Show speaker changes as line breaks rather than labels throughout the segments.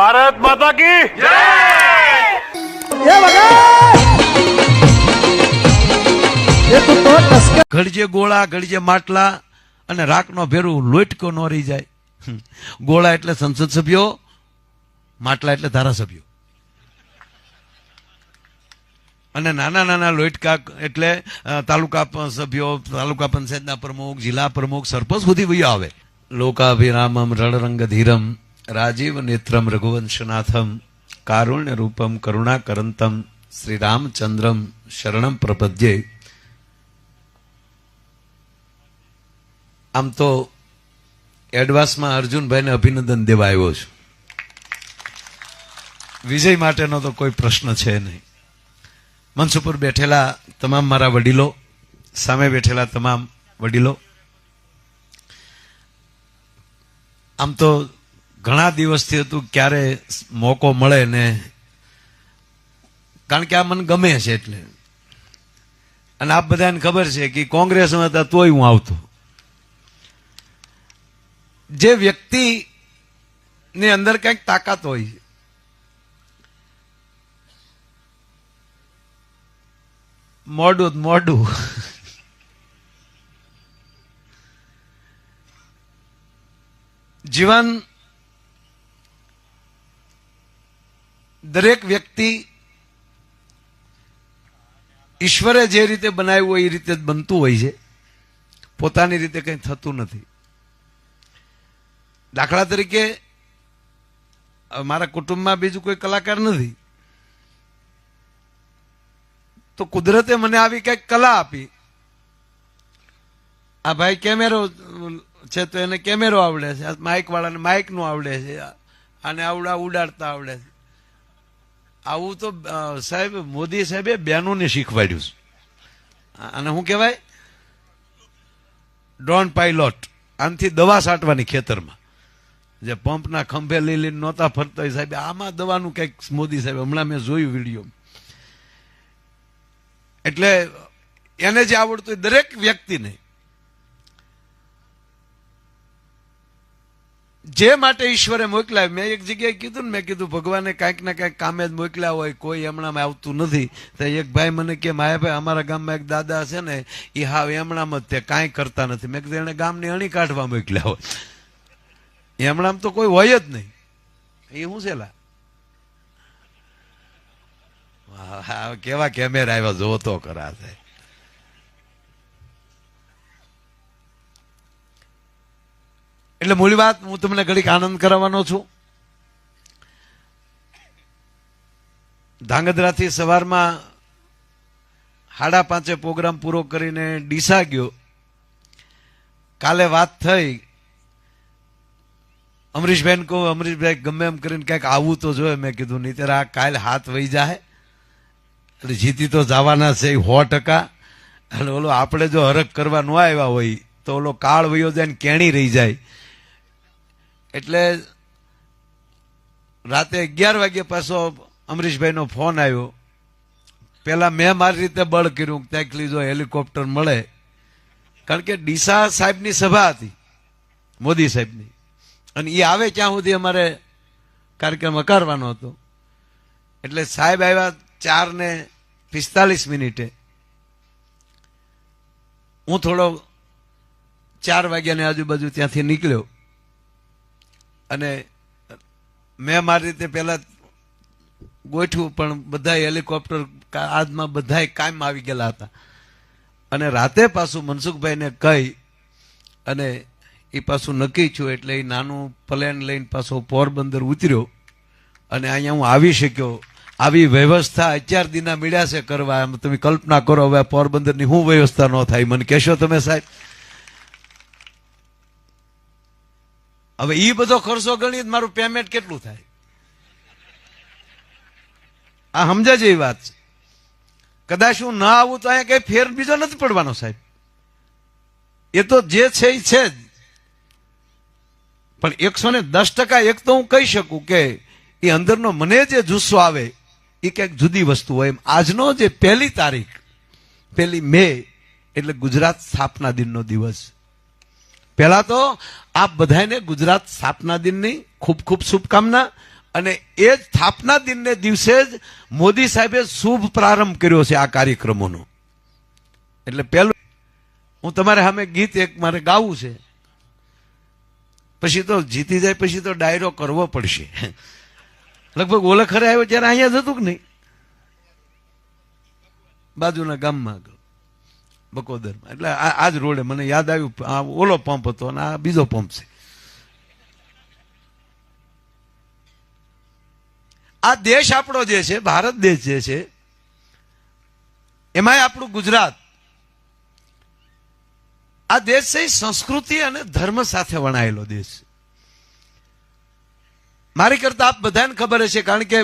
ભારત માતા કી
ટસકા
ઘડજે ગોળા ઘડજે માટલા અને રાખનો ભેરું લોટકો ન રહી જાય. ગોળા એટલે સંસદ સભ્યો માટલા એટલે ધારાસભ્યો. અને નાના નાના લોટકા એટલે તાલુકા સભ્યો તાલુકા પંચાયતના પ્રમુખ જિલ્લા પ્રમુખ સરપંચ સુધી વયો આવે. લોકાભિરામમ રણરંગ ધીરમ રાજીવ નેત્રમ રઘુવંશનાથમ, કારુણ્ય રૂપમ કરુણાકરંતમ શ્રી રામચંદ્રમ શરણમ પ્રપદ્યે. આમ તો એડવાન્સમાં અર્જુનભાઈને અભિનંદન દેવા આવ્યો છું. વિજય માટેનો તો કોઈ પ્રશ્ન છે નહીં. મંચ ઉપર બેઠેલા તમામ મારા વડીલો, સામે બેઠેલા તમામ વડીલો, આમ તો ઘણા દિવસથી હતું, ક્યારે મોકો મળે ને, કારણ કે આ મને ગમે છે એટલે. અને આપ બધાને ખબર છે કે કોંગ્રેસમાં હતા તોય હું આવતો. જે વ્યક્તિ ની અંદર કંઈક તાકાત હોય મોડું મોડું. જીવન દરેક વ્યક્તિ ઈશ્વરે જે રીતે બનાવ્યું હોય એ રીતે જ બનતું હોય છે. પોતાની રીતે કંઈ થતું નથી. દાખલા તરીકે મારા કુટુંબમાં બીજું કોઈ કલાકાર નથી. તો કુદરતે મને આવી કંઈક કલા આપી. આ ભાઈ કેમેરો છે તો એને કેમેરો આવડે છે. માઇક વાળાને માઇકનું આવડે છે. આને આવડા ઉડાડતા આવડે છે. આવું તો સાહેબ, મોદી સાહેબે બહેનોને શીખવાડ્યું છે. અને શું કહેવાય? ડ્રોન પાઇલોટ આનથી દવા છાંટવાની ખેતરમાં. જે પંપના ખંભે લઈ લઈને નહોતા ફરતા હોય સાહેબ આમાં દવાનું કંઈક મોદી સાહેબ. હમણાં મેં જોયું વીડિયો. એટલે એને જે આવડતું હોય દરેક વ્યક્તિને જે માટે ઈશ્વરે મોકલ્યા મેં એક જગ્યાએ કીધું ને, મેં કીધું, ભગવાને કાંઈક ને કાંઈક કામે જ મોકલ્યા હોય, કોઈ એમણામાં આવતું નથી. તો એક ભાઈ મને કે માયાભાઈ અમારા ગામમાં એક દાદા છે ને એ હાવ એમણામાં જ તે કાંઈ કરતા નથી. મેં કીધું, એને ગામની અણી કાઢવા મોકલ્યા હોય. એમણામાં તો કોઈ હોય જ નહીં. એ શું છે કેવા કેમેરા આવ્યા જોતો કરા છે એટલે મૂળ વાત, હું તમને ઘડીક આનંદ કરાવવાનો છું. ધાંગધ્રાથી સવારમાં સાડા પાંચે પ્રોગ્રામ પૂરો કરીને ડીસા ગયો. કાલે વાત થઈ. અમરીશભાઈને કહું, અમરીશભાઈ, ગમે એમ કરીને ક્યાંક આવવું તો જોઈએ મેં કીધું, નહીં ત્યારે આ કાલ હાથ વહી જાય. એટલે જીતી તો જવાના છે સો ટકા. અને ઓલો આપણે જો હરખ કરવા ન આવ્યા હોય, તો ઓલો કાળ વયો જાય ને કેણી રહી જાય. એટલે રાતે અગિયાર વાગે પાછો અમરીશભાઈનો ફોન આવ્યો. પહેલાં મેં મારી રીતે બળ કર્યું ત્યાં લીધો હેલિકોપ્ટર મળે. કારણ કે ડીસા સાહેબની સભા હતી, મોદી સાહેબની. અને એ આવે ત્યાં સુધી અમારે કાર્યક્રમ અકારવાનો હતો. એટલે સાહેબ આવ્યા ચાર ને પિસ્તાલીસ મિનિટે. હું થોડો ચાર વાગ્યાની આજુબાજુ ત્યાંથી નીકળ્યો. અને મેં મારી રીતે પહેલા ગોઠવું પણ બધા હેલિકોપ્ટર આજમાં બધા કાયમ આવી ગયેલા હતા. અને રાતે પાછું મનસુખભાઈને કહી અને એ પાછું નક્કી છું એટલે એ નાનું પ્લેન લઈને પાછો પોરબંદર ઉતર્યો. અને અહીંયા હું આવી શક્યો. આવી વ્યવસ્થા અત્યાર દિના મળ્યા છે કરવા. એમ તમે કલ્પના કરો હવે પોરબંદરની શું વ્યવસ્થા ન થાય. મને કહેશો તમે સાહેબ? હવે એ બધો ખર્ચો ગણી મારું પેમેન્ટ કેટલું થાય? આ સમજાજ જેવી વાત? છે કદાચ હું ના આવું તો અહીંયા કઈ ફેર બીજો નથી પડવાનો સાહેબ. એ તો જે છે એ છે જ. પણ એકસો ને દસ ટકા એક તો હું કહી શકું કે એ અંદરનો મને જે જુસ્સો આવે, એ ક્યાંક જુદી વસ્તુ હોય. એમ આજનો જે પહેલી તારીખ, પહેલી મે, એટલે ગુજરાત સ્થાપના દિનનો દિવસ. પહેલા તો આપ બધાને ગુજરાત સ્થાપના દિનની ખૂબ ખૂબ શુભકામના અને એ જ સ્થાપના દિનને દિવસે જ મોદી સાહેબે શુભ પ્રારંભ કર્યો છે આ કાર્યક્રમોનો. એટલે પહેલું હું તમારે સામે ગીત એક મારે ગાવું છે. પછી તો જીતી જાય, પછી તો ડાયરો કરવો પડશે. લગભગ ઓલખરે આવ્યો ત્યારે અહીંયા જતું કે નહીં? બાજુના ગામમાં આગળ. બકોદરમાં એટલે આ જ રોડે મને યાદ આવ્યું, આ ઓલો પંપ હતો અને આ બીજો પંપ છે. આ દેશ આપણો જે છે, ભારત દેશ જે છે, એમાંય આપણું ગુજરાત. આ દેશ છે સંસ્કૃતિ અને ધર્મ સાથે વણાયેલો દેશ મારી કરતા આપ બધાને ખબર હશે, કારણ કે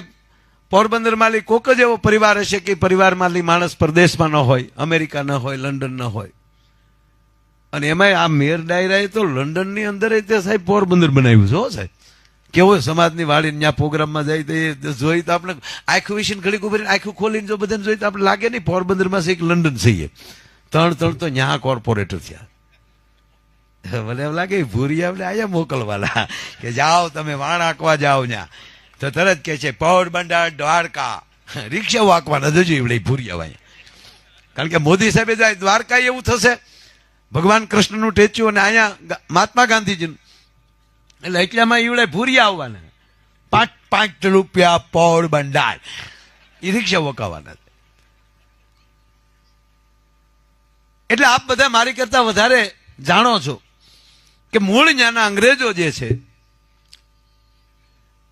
પોરબંદરમાં લી કોક જ એવો પરિવાર હશે કે પરિવારમાં લી માણસ પરદેશમાં ન હોય, અમેરિકા ન હોય, લંડન ન હોય. અને એમાંય આ મેર ડાયરાએ તો લંડનની અંદર તે સાહેબ પોરબંદર બનાવ્યું છે, હો સાહેબ. કેવો સમાજની વાળી ત્યાં પ્રોગ્રામમાં જાય તો એ જોઈ તો આપણે આખું વિશે ઘડીક ઊભી આખું ખોલીને જો બધાને જોઈ તો આપણે લાગે નહીં પોરબંદરમાં છે એક લંડન છે ત્રણ ત્રણ તો ન્યા કોર્પોરેટર થયા. મને એમ લાગે ભૂરી આપણે આયા મોકલવાના કે જાઓ તમે, વાણ આંકવા જાઓ ન્યા. તો તરત કે છે પોરબંદર દ્વારકા. રિક્ષા વાંકવાના જજો એવડે ભૂરી અવાય કારણ કે મોદી સાહેબે જાય દ્વારકા એવું થશે, ભગવાન કૃષ્ણનું ટેચ્યુ અને અહીંયા મહાત્મા ગાંધીજીનું. એટલે એટલામાં ઈવડે ભૂરી આવવાના. પાંચ પાંચ રૂપિયા પોરબંદર એ રિક્ષા વકાવાના એટલે આપ બધા મારી કરતા વધારે જાણો છો કે મૂળ ન્યાના અંગ્રેજો જે છે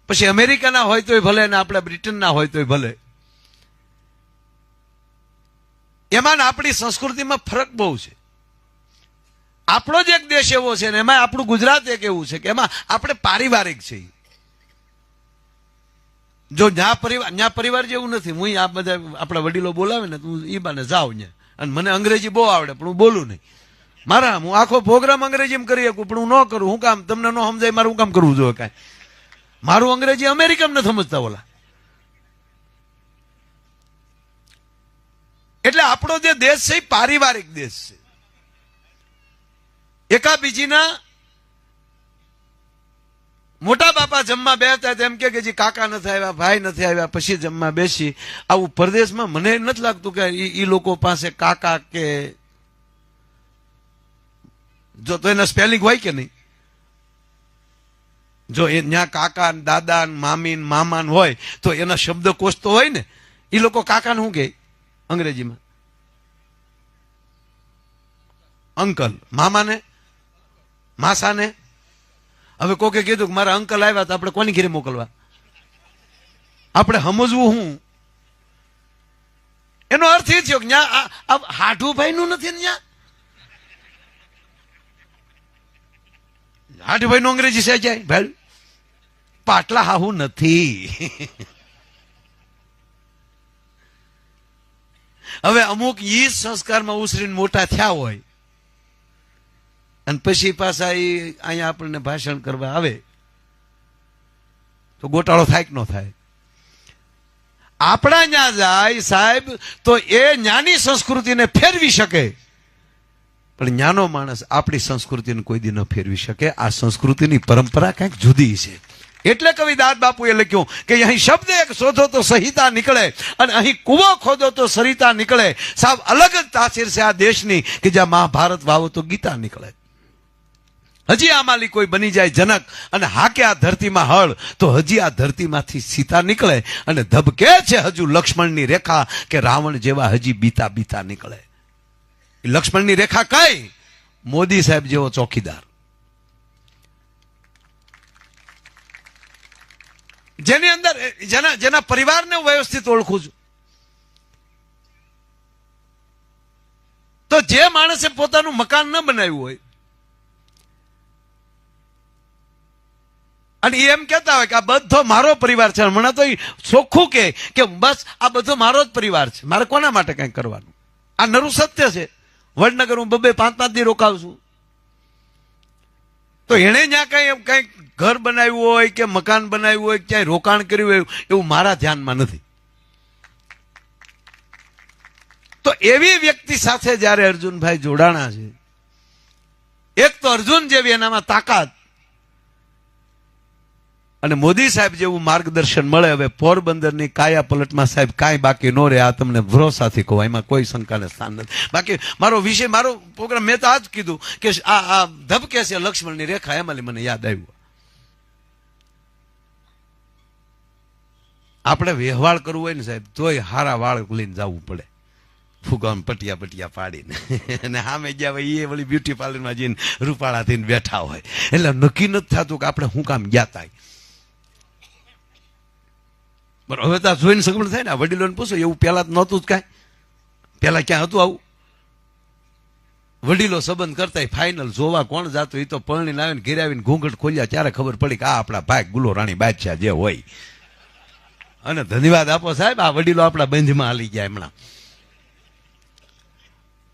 પછી અમેરિકાના હોય તોય ભલે અને આપણે બ્રિટનના હોય તોય ભલે. એમાં આપણી સંસ્કૃતિમાં ફરક બહુ છે. આપણો જ એક દેશ એવો છે ને એમાં આપણું ગુજરાત એક એવું છે કે એમાં આપણે પારિવારિક છે. જો જ્યાં પરિવાર જ્યાં પરિવાર જેવું નથી, હું આ બધા આપણા વડીલો બોલાવે ને તું ઈ બાને જાઉં ને અને મને અંગ્રેજી બહુ આવડે, પણ હું બોલું નહીં. મારા હું આખો પ્રોગ્રામ અંગ્રેજીમાં કરી શકું, પણ હું ન કરું. હું કામ તમને ન સમજાય, મારું કામ કરવું જોઈએ કાંઈ? મારું અંગ્રેજી અમેરિકામાં નથી સમજતા ઓલા. એટલે આપણો જે દેશ છે એ પારિવારિક દેશ છે. એકા બીજીના મોટા બાપા જમવા બેસતા તેમ કે જે કાકા નથી આવ્યા, ભાઈ નથી આવ્યા, પછી જમવા બેસી. આવું પરદેશમાં મને નથી લાગતું કે એ લોકો પાસે કાકા કે જો તો એના સ્પેલિંગ હોય કે નહીં? જો એ ત્યાં કાકા ને દાદા ને મામી ને મામા ને હોય, તો એના શબ્દકોશ તો હોય ને એ લોકો કાકાને શું કહે? અંગ્રેજીમાં. અંકલ, મામાને? માસાને? હવે કોકે કીધું કે મારા અંકલ આવ્યા તો આપણે કોની ઘરે મોકલવા? આપણે સમજવું હું? એનો અર્થ એ થયો કે હાઠુભાઈ નું નથી ત્યાં હાઠુભાઈ નું અંગ્રેજી સહેજાય ભાઈ પાટલા હાહુ નથી. હવે અમુક ઈ સંસ્કારમાં ઉછરીને મોટા થયા હોય. અને પછી પાછા એ અહીંયા આપણને ભાષણ કરવા આવે, તો ગોટાળો થાય કે ન થાય? આપણા ત્યાં જાય સાહેબ, તો એ જ્ઞાની સંસ્કૃતિને ફેરવી શકે. પણ જ્ઞાનો માણસ આપણી સંસ્કૃતિને કોઈ દી ન ફેરવી શકે. આ સંસ્કૃતિની પરંપરા કંઈક જુદી છે. એટલે કવિ દાદ બાપુએ લખ્યું કે અહીં શબ્દ એક શોધો તો સહિતા નીકળે અને અહીં કુવો ખોદો તો સરિતા નીકળે. સાવ અલગ જ તાસીર છે આ દેશની કે જ્યાં મહાભારત વાવો તો ગીતા નીકળે. હજી આમાંલી કોઈ બની જાય જનક અને હાકે આ ધરતીમાં હળ તો હજી આ ધરતીમાંથી સીતા નીકળે. અને ધબકે છે હજુ લક્ષ્મણની રેખા કે રાવણ જેવા હજી બીતા બીતા નીકળે. લક્ષ્મણની રેખા કઈ? મોદી સાહેબ જેવો ચોકીદાર. જેની અંદર જેના જેના પરિવારને હું વ્યવસ્થિત ઓળખું છું. તો જે માણસે પોતાનું મકાન ન બનાવ્યું હોય, અને એ એમ કહેતા હોય કે આ બધો મારો પરિવાર છે. મને તો ઈ ચોખ્ખું કે કે બસ આ બધો મારો જ પરિવાર છે. મારે કોના માટે કંઈક કરવાનું? આ નરું સત્ય છે. વડનગર હું બબે પાંચ પાંચ દી રોકાવું છું. તો એણે જ્યાં કઈ કંઈક ઘર બનાવ્યું હોય કે મકાન બનાવ્યું હોય ક્યાંય રોકાણ કર્યું હોય એવું મારા ધ્યાનમાં નથી. તો એવી વ્યક્તિ સાથે જ્યારે અર્જુનભાઈ જોડાણા છે, એક તો અર્જુન જેવી એનામાં તાકાત અને મોદી સાહેબ જેવું માર્ગદર્શન મળે, હવે પોરબંદરની કાયા પલટમાં સાહેબ કાંઈ બાકી ન રહે, આ તમને ભરોસાથી કહું એમાં કોઈ શંકાને સ્થાન નથી. બાકી મારો વિષય, મારો પ્રોગ્રામ મેં તો આ જ કીધું કે આ આ ધબકે છે લક્ષ્મણની રેખા, એમાં મને યાદ આવ્યું. આપણે વ્યવહાર કરવું હોય ને સાહેબ, તોય હારા વાળ લઈને જવું પડે. ફુગામ પટિયા પટિયા પાડીને. અને સામે ગયા હોય એ વળી બ્યુટી પાર્લરમાં જઈને રૂપાળા થઈને બેઠા હોય. એટલે નક્કી નથી થતું કે આપણે શું કામ ગયા તા. બરાબર હવે તો જોઈને સગવડ થાય ને વડીલોને પૂછો, એવું પહેલાં નહોતું જ કાંઈ. પહેલાં ક્યાં હતું આવું? વડીલો સંબંધ કરતા ફાઇનલ જોવા કોણ જાતું એ તો પરણીને આવીને ઘેર આવીને ઘૂંઘટ ખોલ્યા, ત્યારે ખબર પડી કે આ આપણા ભાઈ ગુલો રાણી બાદશાહ જે હોય. અને ધન્યવાદ આપો સાહેબ, આ વડીલો આપણા બંધમાં હાલી ગયા હમણાં.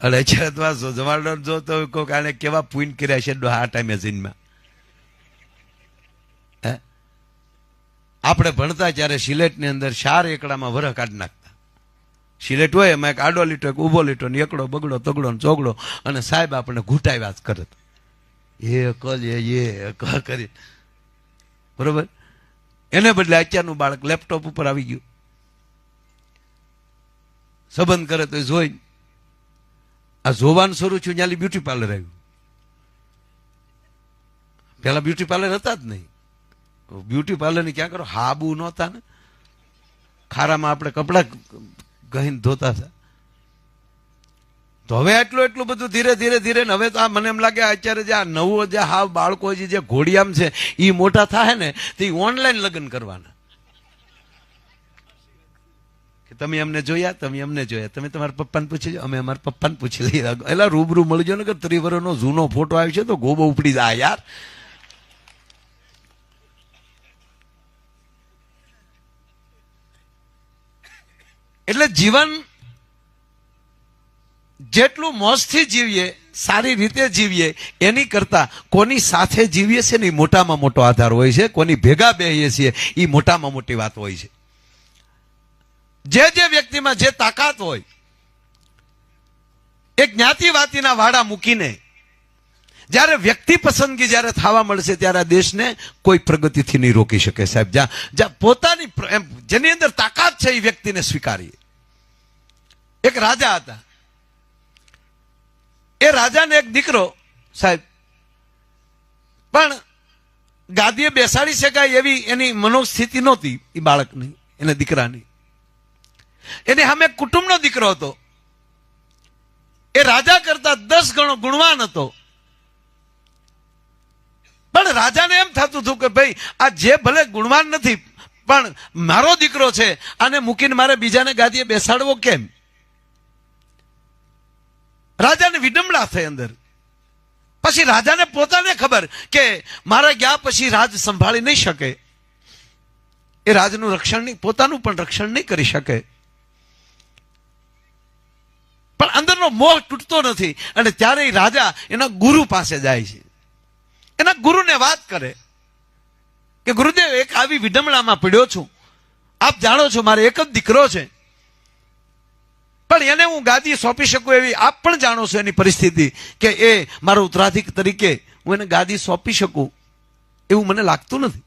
અરે અત્યારે તો આ જવાડો જો તો કોક આને કેવા પૂન કર્યા છે આ ટાઈમે જીનમાં આપણે ભણતા ત્યારે સિલેટની અંદર ચાર એકડામાં વરહ કાઢી નાખતા. સિલેટ હોય એમાં એક આડો લીટો, એક ઊભો લીટો ને એકડો, બગડો, તગડો ને ચોગડો અને સાહેબ આપણે ઘૂંટાવ્યા જ કરત એ કલ એ કરી. બરોબર? એને બદલે અત્યારનું બાળક લેપટોપ ઉપર આવી ગયું. સંબંધ કરે તો જોઈ આ જોવાનું શરૂ થયું, ત્યાંથી બ્યુટી પાર્લર આવ્યું. પેલા બ્યુટી પાર્લર હતા જ નહીં. બ્યુટી પાર્લરની ક્યાં કરો? હાબુ નહોતા ને? ખારામાં આપણે કપડાં ગહીને ધોતા હતા. તો હવે એટલું એટલું બધું ધીરે ધીરે ધીરે હવે તો આ મને એમ લાગે અત્યારે જે આ નવું જે હાવ બાળકો જે જે ઘોડિયામ છે એ મોટા થાય ને, તે ઓનલાઈન લગ્ન કરવાના. કે તમે અમને જોયા, તમે અમને જોયા. તમે તમારા પપ્પાને પૂછી લો, અમે અમારા પપ્પાને પૂછી લઈએ. એલા રૂબરૂ મળજો ને કે ત્રિવરનો જૂનો ફોટો આવ્યો છે, તો ગોબો ઉપડી જાય યાર. એટલે જીવન જેટલું મોજથી જીવીએ, સારી રીતે જીવીએ, એની કરતા કોની સાથે જીવીએ છીએ ને એ મોટામાં મોટો આધાર હોય છે. કોની ભેગા બેહીએ છીએ એ મોટામાં મોટી વાત હોય છે. જે જે વ્યક્તિમાં જે તાકાત હોય, એ જ્ઞાતિવાતીના વાડા મૂકીને, જ્યારે વ્યક્તિ પસંદગી જ્યારે થવા મળશે, ત્યારે દેશને કોઈ પ્રગતિથી નહીં રોકી શકે સાહેબ. જ્યાં જ્યાં પોતાની જેની અંદર તાકાત છે, એ વ્યક્તિને સ્વીકારીએ. એક રાજા હતા. એ રાજાને એક દીકરો, સાહેબ. પણ ગાદીએ બેસાડી શકાય એવી એની મનોસ્થિતિ નહોતી, એ બાળકની, એને દીકરાની. એની સામે કુટુંબનો દીકરો હતો. એ રાજા કરતા દસ ગણો ગુણવાન હતો. પણ રાજાને એમ થતું હતું કે ભાઈ, આ જે ભલે ગુણવાન નથી, પણ મારો દીકરો છે, આને મૂકીને મારે બીજાને ગાદીએ બેસાડવો કેમ? રાજાને વિડંબણા થઈ અંદર. પછી રાજાને પોતાને ખબર કે મારા ગયા પછી રાજ સંભાળી નહીં શકે. એ રાજનું રક્ષણ નહીં, પોતાનું પણ રક્ષણ નહીં કરી શકે. પણ અંદરનો મોહ તૂટતો નથી અને ત્યારે રાજા એના ગુરુ પાસે જાય છે. એના ગુરુને વાત કરે કે, ગુરુદેવ, એક આવી વિડમણામાં પડ્યો છું. આપ જાણો છો, મારે એક જ દીકરો છે. પણ એને હું ગાદી સોંપી શકું એવી આપ પણ જાણો છો એની પરિસ્થિતિ કે એ મારો ઉત્તરાધિક તરીકે હું એને ગાદી સોંપી શકું એવું મને લાગતું નથી.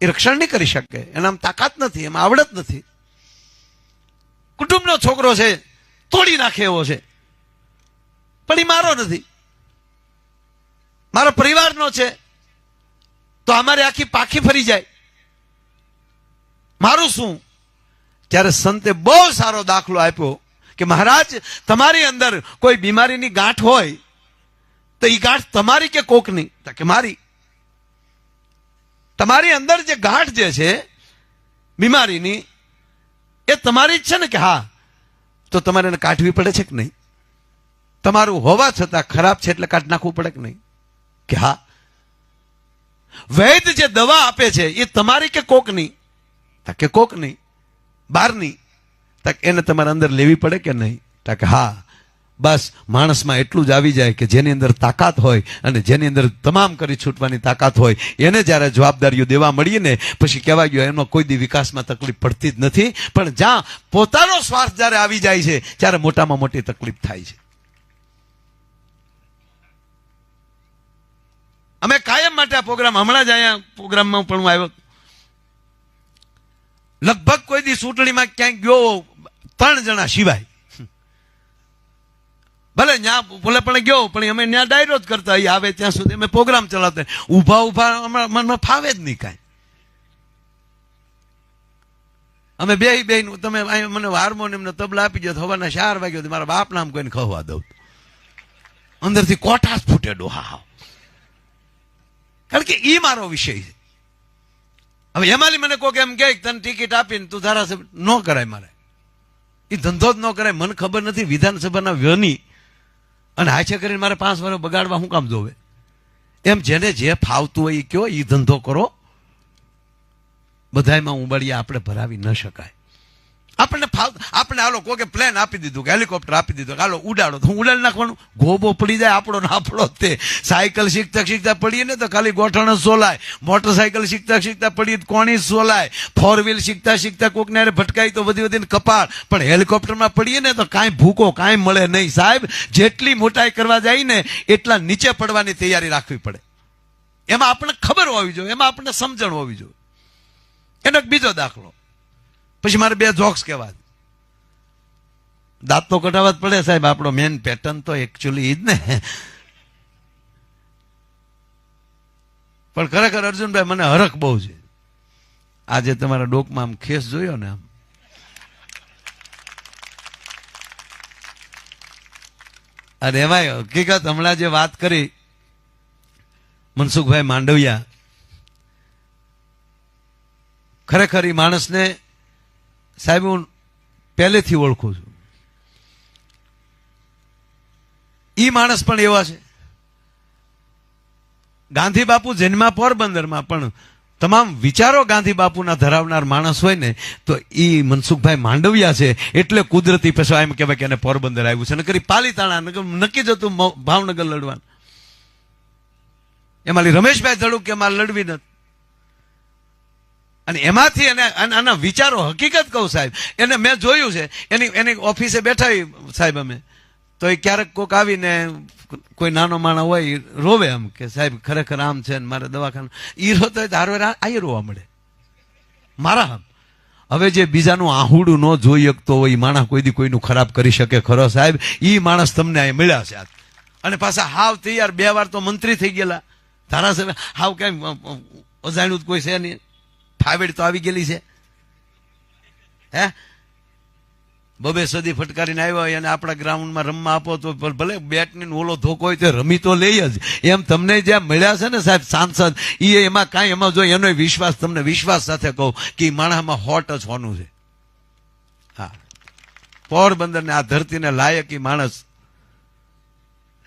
એ રક્ષણ નહીં કરી શકે. એનામાં તાકાત નથી, એમાં આવડત નથી. કુટુંબનો છોકરો છે, તોડી નાખે એવો છે. પણ એ મારો નથી. મારો પરિવારનો છે. તો અમારે આખી પાખી ફરી જાય. મારું શું? ત્યારે સંતે બહુ સારો દાખલો આપ્યો કે મહારાજ, તમારી અંદર કોઈ બીમારીની ગાંઠ હોય, તો એ ગાંઠ તમારી કે કોકની? કે મારી. તમારી અંદર જે ગાંઠ જે છે, બીમારીની, એ તમારી જ છે ને કે હા, તો તમારે એને કાઢવી પડે છે કે નહીં? તમારું હોવા છતાં ખરાબ છે એટલે કાઢ નાખવું પડે કે નહીં? કે હા. વૈદ જે દવા આપે છે એ તમારી કે કોકની? કે કોકની. બહારની તક એને તમારે અંદર લેવી પડે કે નહીં? તક હા. બસ, માણસમાં એટલું જ આવી જાય કે જેની અંદર તાકાત હોય અને જેની અંદર તમામ કરી છૂટવાની તાકાત હોય, એને જ્યારે જવાબદારીઓ દેવા મળીએ ને, પછી કહેવાય ગયો, એનો કોઈ દી વિકાસમાં તકલીફ પડતી જ નથી. પણ જ્યાં પોતાનો સ્વાર્થ જ્યારે આવી જાય છે, ત્યારે મોટામાં મોટી તકલીફ થાય છે. અમે કાયમ માટે આ પ્રોગ્રામ, હમણાં જ અહીંયા પ્રોગ્રામમાં પણ હું આવ્યો. લગભગ કોઈ દી ચૂંટણીમાં ક્યાંક ગયો ત્રણ જણા સિવાય. ભલે ન્યા ભલે પણ ગયો, પણ અમે ત્યાં ડાયરો જ કરતા અહીં આવે ત્યાં સુધી અમે પ્રોગ્રામ ચલાવતા. ઊભા ઊભા મનમાં ફાવે જ નહીં કાંઈ. અમે બે બે તમે મને હાર્મોનિયમ ને તબલા આપી દો હવાના ચાર વાગ્યો મારા બાપ નામ કોઈને ખવા દઉં. અંદરથી કોટાસ ફૂટે ડોહા. કારણ કે એ મારો વિષય છે. હવે એમાંથી મને કોક એમ કે તને ટિકિટ આપીને તું ધારાસભ્ય ન કરાય મારે. એ ધંધો જ ન કરાય, મને ખબર નથી વિધાનસભાના વ્યની અને હાચે કરીને મારે પાંચ વર્ષ બગાડવા શું કામ જોવે એમ જેને જે ફાવતું હોય એ કયો એ ધંધો કરો. બધાયમાં ઉંબળિયા આપણે ભરાવી ન શકાય. આપણને ફાવ આપણે હાલો કોકે પ્લેન આપી દીધું, કે હેલિકોપ્ટર આપી દીધું, કે હાલો ઉડાડો. તો હું ઉડાડી નાખવાનું? ગોબો પડી જાય, આપણો ને તે. સાયકલ શીખતા શીખતા પડીએ ને તો ખાલી ગોઠણ સોલાય. મોટરસાયકલ શીખતા શીખતા પડીએ કોણી સોલાય. ફોર વ્હીલ શીખતા શીખતા કોકને ને ભટકાય તો વધી વધીને કપાળ. પણ હેલિકોપ્ટરમાં પડીએ ને તો કાંઈ ભૂકો કાંઈ મળે નહીં. સાહેબ, જેટલી મોટાઈ કરવા જાય ને, એટલા નીચે પડવાની તૈયારી રાખવી પડે. એમાં આપણને ખબર હોવી જોઈએ, એમાં આપણને સમજણ હોવી જોઈએ. એનો બીજો દાખલો. પછી મારે બે જોક્સ કહેવા દાંત તો કટાવવા જ પડે સાહેબ, આપણો મેન પેટર્ન તો એકચ્યુઅલી ઈ જ ને. પણ ખરેખર અર્જુનભાઈ, મને હરખ બહુ છે. આજે તમારા ડોકમાં આમ ખેસ જોયો ને આમ. અરે એમાંય હકીકત હમણાં જે વાત કરી, મનસુખભાઈ માંડવિયા, ખરેખર એ માણસને સાહેબ, હું પહેલેથી ઓળખું છું. એ માણસ પણ એવા છે. ગાંધી બાપુ જન્મા પોરબંદરમાં પણ તમામ વિચારો ગાંધી બાપુના ધરાવનાર માણસ હોય ને, તો એ મનસુખભાઈ માંડવિયા છે, એટલે કુદરતી પછી એમ કહેવાય કે એને પોરબંદર આવ્યું છે. નકરી પાલીતાણા નક્કી જ હતું ભાવનગર લડવાનું. એમાં રમેશભાઈ ધડુક કે મારે લડવી નથી અને એમાંથી એને આના વિચારો હકીકત કહું સાહેબ. એને મેં જોયું છે. એની એની ઓફિસે બેઠા સાહેબ અમે. તો એ ક્યારેક કોક આવીને કોઈ નાનો માણસ હોય રોવે એમ કે, સાહેબ, ખરેખર આમ છે ને મારે દવાખાનું એ રોતો હોય તો હારો આ રોવા મળે. મારા આમ હવે જે બીજાનું આહુડું ન જોઈ શકતો હોય એ માણસ કોઈ દી કોઈનું ખરાબ કરી શકે ખરો સાહેબ. એ માણસ તમને અહીં મળ્યા છે. અને પાછા હાવ તૈયાર બે વાર તો મંત્રી થઈ ગયેલા. ધારાસભ્ય હાવ કેમ અજાણ્યું કોઈ છે નહીં. ફાવેડ તો આવી ગયેલી છે. હે? બબે સદી ફટકારીને આવ્યો હોય અને આપણા ગ્રાઉન્ડમાં રમવા આપો તો ભલે બેટની ઓલો ધોકો હોય તો રમી તો લઈ જ. એમ તમને જ્યાં મળ્યા છે ને સાહેબ સાંસદ એ એમાં કાંઈ એમાં જો એનો વિશ્વાસ, તમને વિશ્વાસ સાથે કહું કે માણસમાં હોટ જ હોનું છે. હા. પોરબંદરને આ ધરતીને લાયક એ માણસ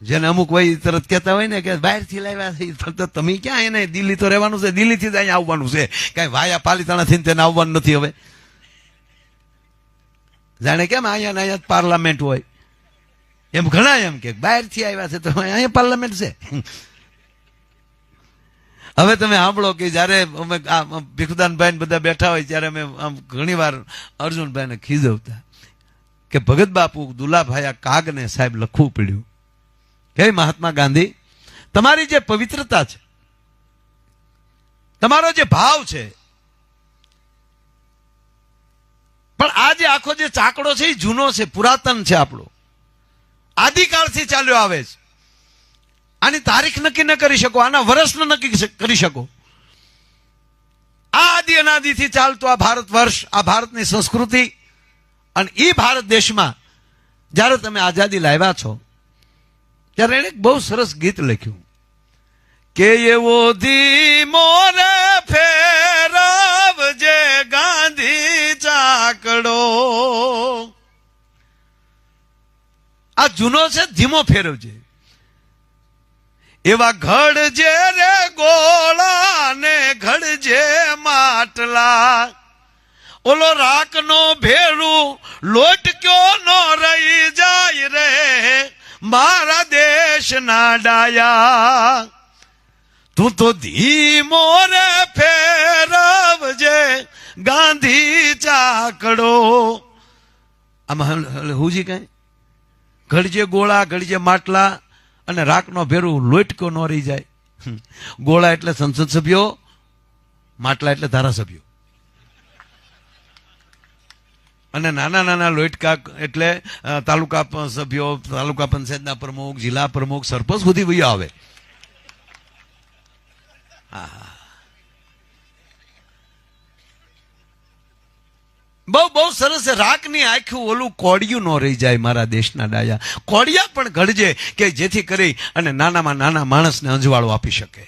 જેને અમુક હોય તરત કહેતા હોય ને કે બહારથી લાવ્યા છે ફક્ત તમે ક્યાં એને દિલ્હી તો રહેવાનું છે, દિલ્હીથી જ અહીંયા આવવાનું છે. કાંઈ વાયા પાલિતાણાથી તેને આવવાનું નથી હવે. જાણે કેમ અહીંયા ને અહીંયા પાર્લામેન્ટ હોય. એમ ઘણા એમ કે બહારથી આવ્યા છે તો અહીંયા પાર્લામેન્ટ છે. હવે તમે સાંભળો કે જ્યારે અમે આ ભીખુદાનભાઈ બધા બેઠા હોય ત્યારે અમે આમ ઘણી વાર અર્જુનભાઈને ખીજવતા કે ભગત બાપુ દુલાભાઈ કાગને સાહેબ લખવું પડ્યું. હે મહાત્મા ગાંધી. તમારી જે પવિત્રતા છે, તમારો જે ભાવ છે, પણ આ જે આખો જે ચાકડો છે એ જૂનો છે, પુરાતન છે આપણો. આદિકાળથી ચાલ્યો આવે છે. આની તારીખ નક્કી ન કરી શકો, આના વર્ષ ન નક્કી કરી શકો. આ આદિ અનાદિથી ચાલતું આ ભારત વર્ષ, આ ભારતની સંસ્કૃતિ, અને એ ભારત દેશમાં જ્યારે તમે આઝાદી લાવ્યા છો ત્યારે એણે બહુ સરસ ગીત લખ્યું. કે એવો ધીમો રે ફેરવજે ગાંધી ચાકડો. આ જૂનો છે, ધીમો ફેરવજે. એવા ઘડજે રે ગોળા ને ઘડજે માટલા. ઓલો રાખનો ભેરું લોટક્યો નો રહી જાય રે. મારા દેશના ડાયા. તું તો ધીમો રે ફેરવજે, ગાંધી ચાકડો. આમાં હુજી કઈ? ઘડજે ગોળા, ઘડજે માટલા અને રાખનો ભેરું લોટકો ન રહી જાય. ગોળા એટલે સંસદ સભ્યો, માટલા એટલે ધારાસભ્યો. અને નાના નાના લોટકા એટલે તાલુકા સભ્યો, તાલુકા પંચાયતના પ્રમુખ, જિલ્લા પ્રમુખ, સરપંચ સુધી વહી આવે. બહુ બહુ સરસ રાખની આખું ઓલું કોડિયું ન રહી જાય મારા દેશના ડાયા. કોડિયા પણ ઘડજે કે જેથી કરી અને નાનામાં નાના માણસને અંજવાળો આપી શકે.